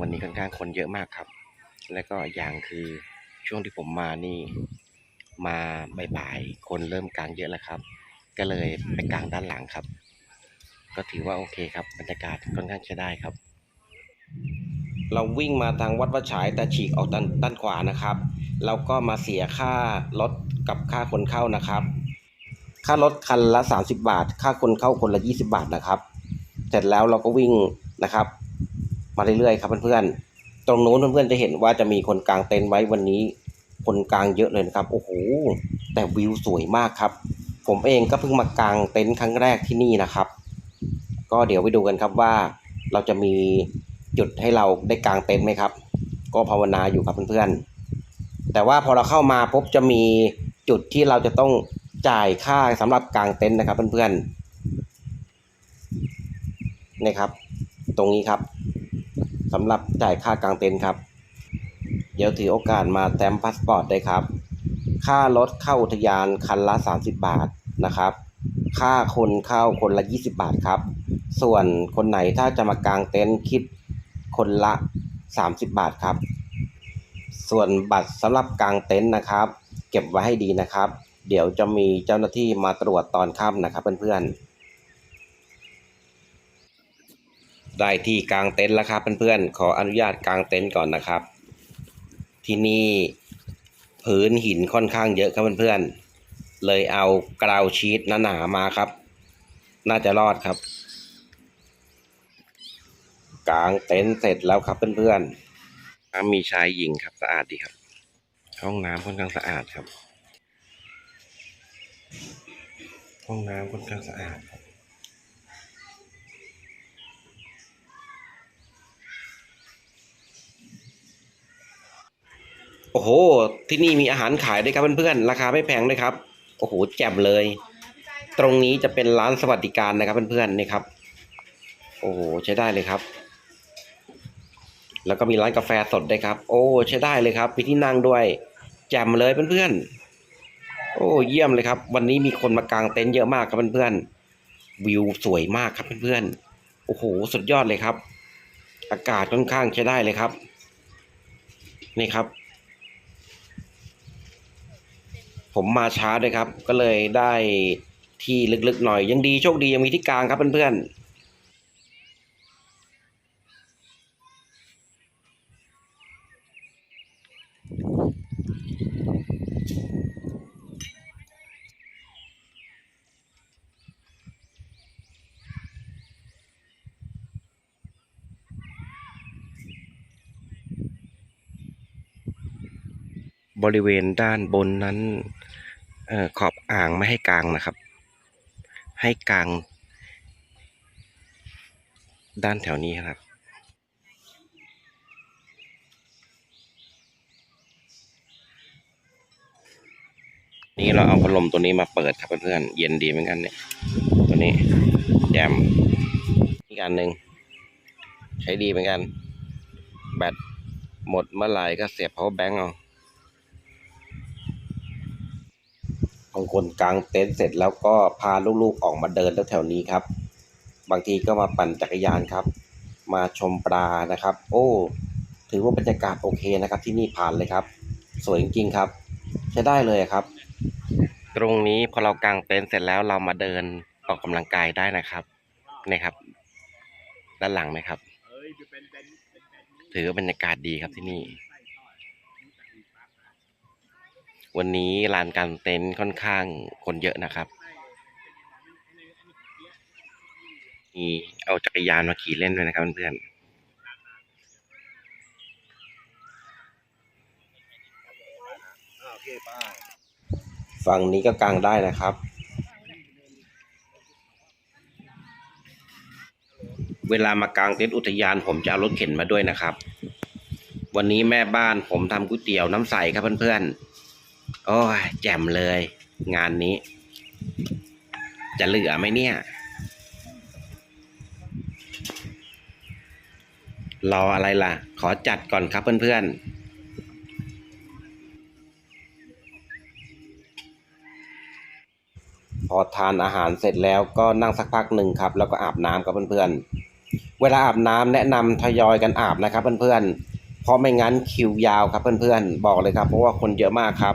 วันนี้ค่อนข้างคนเยอะมากครับ และก็อย่างคือช่วงที่ผมมานี่ มาบ่ายๆคนเริ่มกลางเยอะแล้วครับ ก็เลยไปกลางด้านหลังครับ ก็ถือว่าโอเคครับบรรยากาศค่อนข้างใช้ได้ครับ เราวิ่งมาทางวัดวัดฉายแต่ฉีกออกด้านด้านขวานะครับ เราก็มาเสียค่ารถกับค่าคนเข้านะครับค่ารถคันละ 30 บาท ค่าคนเข้าคนละ 20 บาทนะครับ เสร็จแล้วเราก็วิ่งนะครับ มาเรื่อยๆครับเพื่อนๆตรงโน้นเพื่อนๆจะเห็นว่าจะมีคนกลางเต็นท์ไว้วันนี้ คนกลางเยอะเลยนะครับโอ้โหแต่วิวสวยมากครับ ผมเองก็เพิ่งมากางเต็นท์ครั้งแรกที่นี่นะครับ ก็เดี๋ยวไปดูกันครับว่า เราจะมีจุดให้เราได้กางเต็นท์ไหมครับ ก็ภาวนาอยู่ครับเพื่อนๆแต่ว่าพอเราเข้ามาปุ๊บจะมีจุดที่เราจะต้องจ่ายค่าสำหรับกางเต็นท์นะครับเพื่อนๆนี่ครับ ตรงนี้ครับ สำหรับจ่ายค่ากางเต็นท์ครับ เดี๋ยวถือโอกาสมาแต้มพาสปอร์ตได้ครับ ค่ารถเข้าอุทยานคันละ 30 บาทนะครับ ค่าคนเข้าคนละ 20 บาทครับ ส่วนคนไหนถ้าจะมากางเต็นท์คิดคนละ 30 บาทครับ ส่วนบัตรสำหรับกางเต็นท์นะครับ เก็บไว้ให้ดีนะครับ เดี๋ยวจะมีเจ้าหน้าที่มาตรวจตอนค่ำนะครับเพื่อนๆ ได้ที่กางเต็นท์แล้วครับเพื่อนๆ ขออนุญาตกางเต็นท์ก่อนนะครับ ที่นี่พื้นหินค่อนข้างเยอะครับเพื่อนๆ เลยเอากราวชีตหนาๆมาครับ น่าจะรอดครับกางเต็นท์เสร็จแล้วครับเพื่อนๆมีชายหญิงครับสะอาดดีครับ ห้องน้ำค่อนข้างสะอาดครับ ห้องน้ำค่อนข้างสะอาดครับ โอ้โห ที่นี่มีอาหารขายด้วยครับเพื่อนๆ ราคาไม่แพงด้วยครับ โอ้โห แจ่มเลย ตรงนี้จะเป็นร้านสวัสดิการนะครับเพื่อนๆนี่ครับ โอ้โห ใช้ได้เลยครับ แล้วก็มีร้านกาแฟสดด้วยครับ โอ้ ใช้ได้เลยครับมีที่นั่งด้วย แจ่มเลยเพื่อนๆ โอ้ เยี่ยมเลยครับ วันนี้มีคนมากางเต็นท์เยอะมากครับเพื่อนๆ วิวสวยมากครับเพื่อนๆ โอ้โห สุดยอดเลยครับ อากาศค่อนข้างใช้ได้เลยครับ นี่ครับ ผมมาช้าด้วยครับ ก็เลยได้ที่ลึกๆหน่อย ยังดีโชคดียังมีที่กลางครับเพื่อนๆบริเวณด้านบนนั้น เออขอบอ่างไม่ให้กลางนะครับ ให้กลาง ด้านแถวนี้ครับนี่เราเอาพัดลมตัวนี้มาเปิดครับเพื่อนๆเย็นดีเหมือนกันเนี่ย ตัวนี้แจมอีกอันหนึ่งใช้ดีเหมือนกัน แบตหมดเมื่อไหร่ก็เสียบ power bank เอาางคนกางเต็นท์เสร็จแล้วก็พาลูกๆออกมาเดินแถวนี้ครับ บางทีก็มาปั่นจักรยานครับ มาชมปลานะครับ โอ้ ถือว่าบรรยากาศโอเคนะครับ ที่นี่ผ่านเลยครับ สวยจริงๆครับ ใช้ได้เลยครับ ตรงนี้พอเรากางเต็นท์เสร็จแล้วเรามาเดินออกกำลังกายได้นะครับนี่ครับ ด้านหลังนะครับ ถือว่าบรรยากาศดีครับที่นี่ วันนี้ลานกางเต็นท์ค่อนข้างคนเยอะนะครับมีเอาจักรยานมาขี่เล่นด้วยนะครับเพื่อนฝั่งนี้ก็กางได้นะครับ เวลามากางเต็นท์อุทยานผมจะเอารถเข็นมาด้วยนะครับ วันนี้แม่บ้านผมทำก๋วยเตี๋ยวน้ำใสครับเพื่อนๆ โอ้ยแจ่มเลย งานนี้ จะเหลือไหมเนี่ย รออะไรล่ะ ขอจัดก่อนครับเพื่อนๆพอทานอาหารเสร็จแล้วก็นั่งสักพักหนึ่งครับ แล้วก็อาบน้ำกับเพื่อนเวลาอาบน้ำแนะนำทยอยกันอาบนะครับเพื่อนๆ เพราะไม่งั้นคิวยาวครับเพื่อนๆ บอกเลยครับ เพราะว่าคนเยอะมากครับ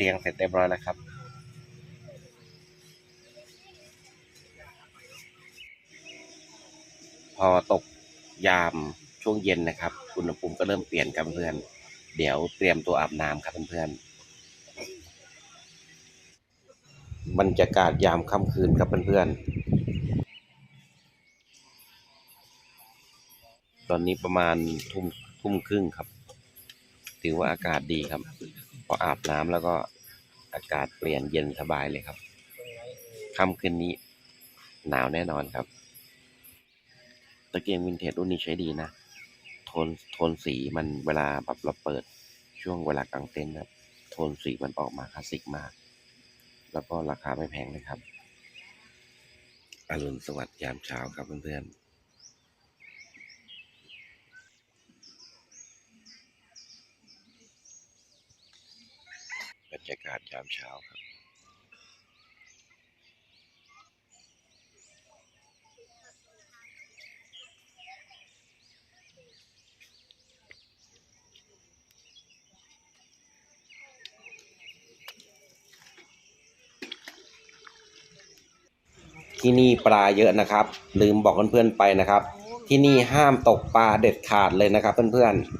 ตียงเสร็จเรียบร้อยแล้วครับ พอตกยามช่วงเย็นนะครับอุณหภูมิก็เริ่มเปลี่ยนครับเพื่อน เดี๋ยวเตรียมตัวอาบน้ำครับเพื่อนๆบรรยากาศยามค่ำคืนครับเพื่อนๆตอนนี้ประมาณทุ่มทุ่มครึ่งครับ ถือว่าอากาศดีครับ ออาบน้ำแล้วก็อากาศเปลี่ยนเย็นสบายเลยครับค่ำคืนนี้หนาวแน่นอนครับ ตะเกียงวินเทจรุ่นนี้ใช้ดีนะ โทนโทนสีมันเวลาแบบเราเปิดช่วงเวลากลางเต็นท์ครับ โทนสีมันออกมาคลาสสิกมาก แล้วก็ราคาไม่แพงเลยครับอรุณสวัสดิ์ยามเช้าครับเพื่อนๆ บรรยากาศยามเช้าครับ ที่นี่ปลาเยอะนะครับ ลืมบอกเพื่อนๆไปนะครับ ที่นี่ห้ามตกปลาเด็ดขาดเลยนะครับเพื่อนๆ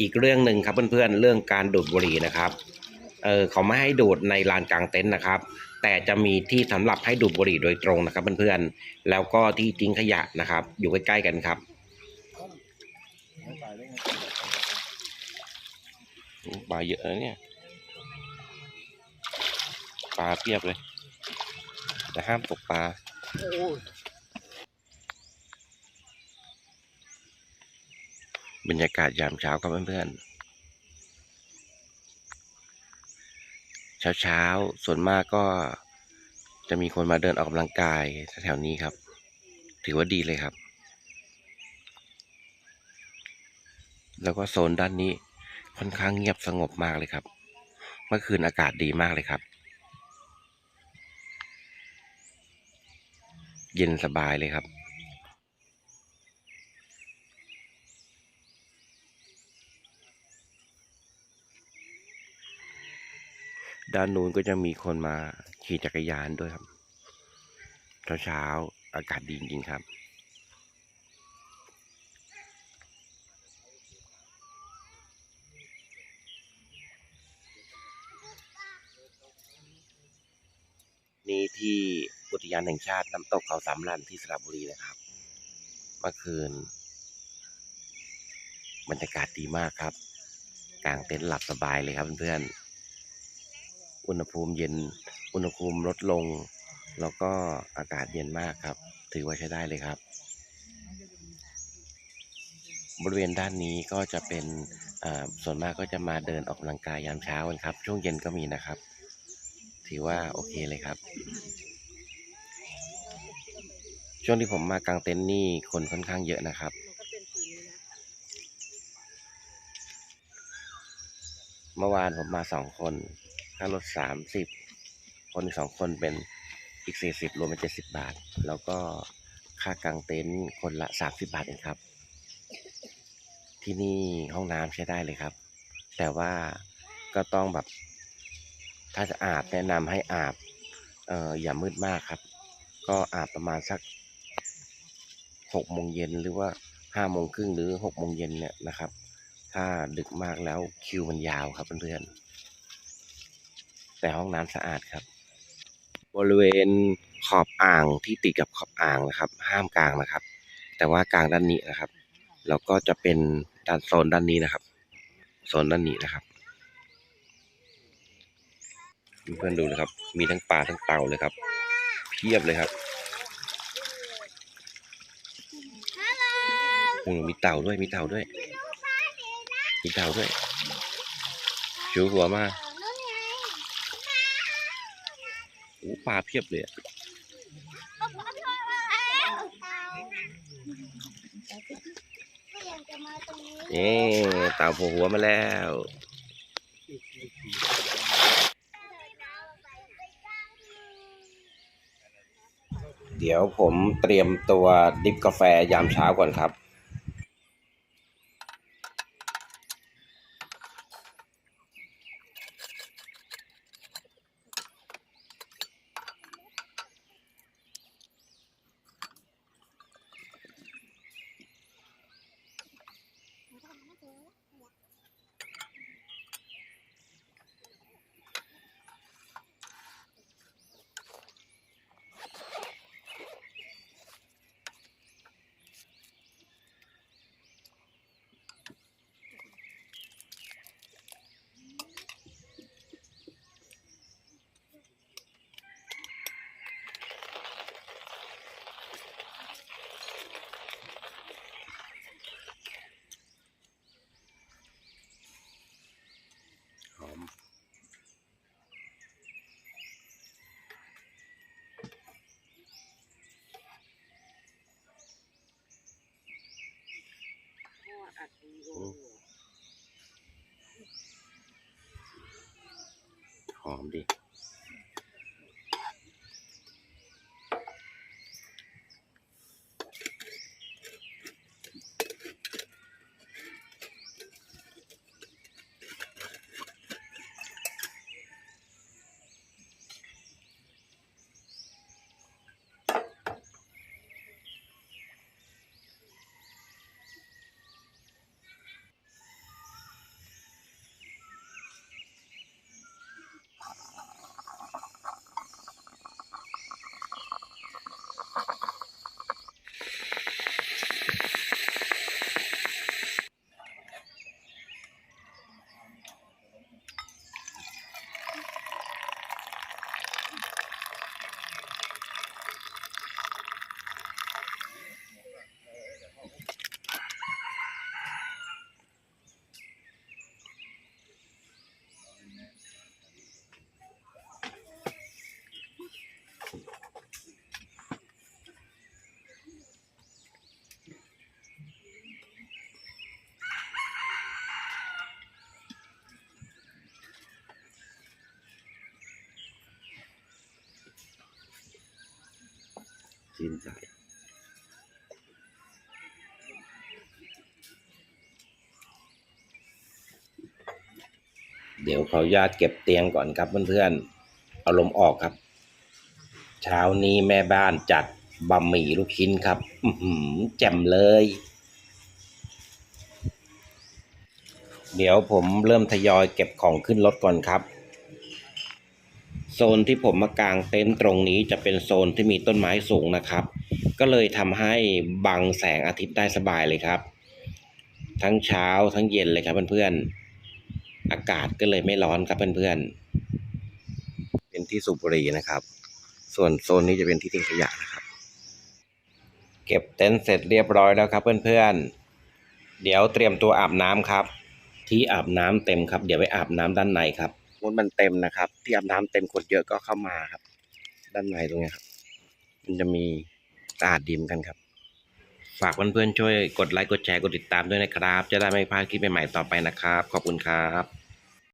อีกเรื่องหนึ่งครับเพื่อนๆเรื่องการดูดบุหรี่นะครับเออเขาไม่ให้ดูดในลานกลางเต็นท์นะครับ แต่จะมีที่สำหรับให้ดูดบุหรี่โดยตรงนะครับเพื่อนๆแล้วก็ที่ทิ้งขยะนะครับ อยู่ใกล้ๆกันครับปลาเยอะเนี่ยปลาเพียบเลย แต่ห้ามตกปลา บรรยากาศยามเช้าครับเพื่อนๆ เช้าๆ ส่วนมากก็จะมีคนมาเดินออกกำลังกายแถวๆนี้ครับ ถือว่าดีเลยครับ แล้วก็โซนด้านนี้ค่อนข้างเงียบสงบมากเลยครับ เมื่อคืนอากาศดีมากเลยครับ เย็นสบายเลยครับ ด้านนู้นก็จะมีคนมาขี่จักรยานด้วยครับ เช้าๆอากาศดีจริงๆครับนี่ที่อุทยานแห่งชาติน้ำตกเขาสามลันที่สระบุรีนะครับ เมื่อคืน บรรยากาศดีมากครับ กลางเต็นท์หลับสบายเลยครับเพื่อนๆ อุณหภูมิเย็น อุณหภูมิลดลง แล้วก็อากาศเย็นมากครับ ถือว่าใช้ได้เลยครับ บริเวณด้านนี้ก็จะเป็นอ่าส่วนมากก็จะมาเดินออกกำลังกายยามเช้ากันครับ ช่วงเย็นก็มีนะครับ ถือว่าโอเคเลยครับ ช่วงที่ผมมากางเต็นท์นี่คนค่อนข้างเยอะนะครับเมื่อวานผมมาสองคน ค่ารถสามสิบคนสองคนเป็นอีกสี่สิบรวมเป็นเจ็ดสิบบาท แล้วก็ค่ากางเต็นท์คนละสามสิบบาทเองครับ ที่นี่ห้องน้ำใช้ได้เลยครับ แต่ว่าก็ต้องแบบ ถ้าจะอาบแนะนำให้อาบเอ่ออย่ามืดมากครับ ก็อาบประมาณสักหกโมงเย็นหรือว่าห้าโมงครึ่งหรือหกโมงเย็นเนี่ยนะครับ ถ้าดึกมากแล้วคิวมันยาวครับเพื่อนๆ แต่ห้องน้ำสะอาดครับ บริเวณขอบอ่างที่ติดกับขอบอ่างนะครับ ห้ามกลางนะครับ แต่ว่ากลางด้านนี้นะครับแล้วก็จะเป็นด้านโซนด้านนี้นะครับโซนด้านนี้นะครับเพื่อนๆดูนะครับ มีทั้งปลาทั้งเต่าเลยครับ เพียบเลยครับอืมมีเต่าด้วยมีเต่าด้วย มีเต่าด้วยชูหัวมา โอ้ปลาเพียบเลยอะเอ๊เต่าโผล่หัวมาแล้วเดี๋ยวผมเตรียมตัวดริฟกาแฟยามเช้าก่อนครับ ห ชื่นใจเดี๋ยวขออนุญาตเก็บเตียงก่อนครับเพื่อนๆ เอาลมออกครับ เช้านี้แม่บ้านจัดบะหมี่ลูกชิ้นครับอือหือแจ่มเลย เดี๋ยวผมเริ่มทยอยเก็บของขึ้นรถก่อนครับ โซนที่ผมมากางเต็นท์ตรงนี้จะเป็นโซนที่มีต้นไม้สูงนะครับ ก็เลยทำให้บังแสงอาทิตย์ได้สบายเลยครับ ทั้งเช้าทั้งเย็นเลยครับเพื่อนๆ อากาศก็เลยไม่ร้อนครับเพื่อนๆ เป็นที่สูบบุหรี่นะครับ ส่วนโซนนี้จะเป็นที่ทิ้งขยะนะครับ เก็บเต็นท์เสร็จเรียบร้อยแล้วครับเพื่อนๆ เดี๋ยวเตรียมตัวอาบน้ำครับ ที่อาบน้ำเต็มครับ เดี๋ยวไปอาบน้ำด้านในครับ มุดมันเต็มนะครับ ที่อาบน้ำเต็มคนเยอะก็เข้ามาครับ ด้านในตรงนี้ครับ มันจะมีสะอาดดีมกันครับ ฝากเพื่อนๆช่วยกดไลค์กดแชร์กดติดตามด้วยนะครับ จะได้ไม่พลาดคลิปใหม่ๆต่อไปนะครับ ขอบคุณครับ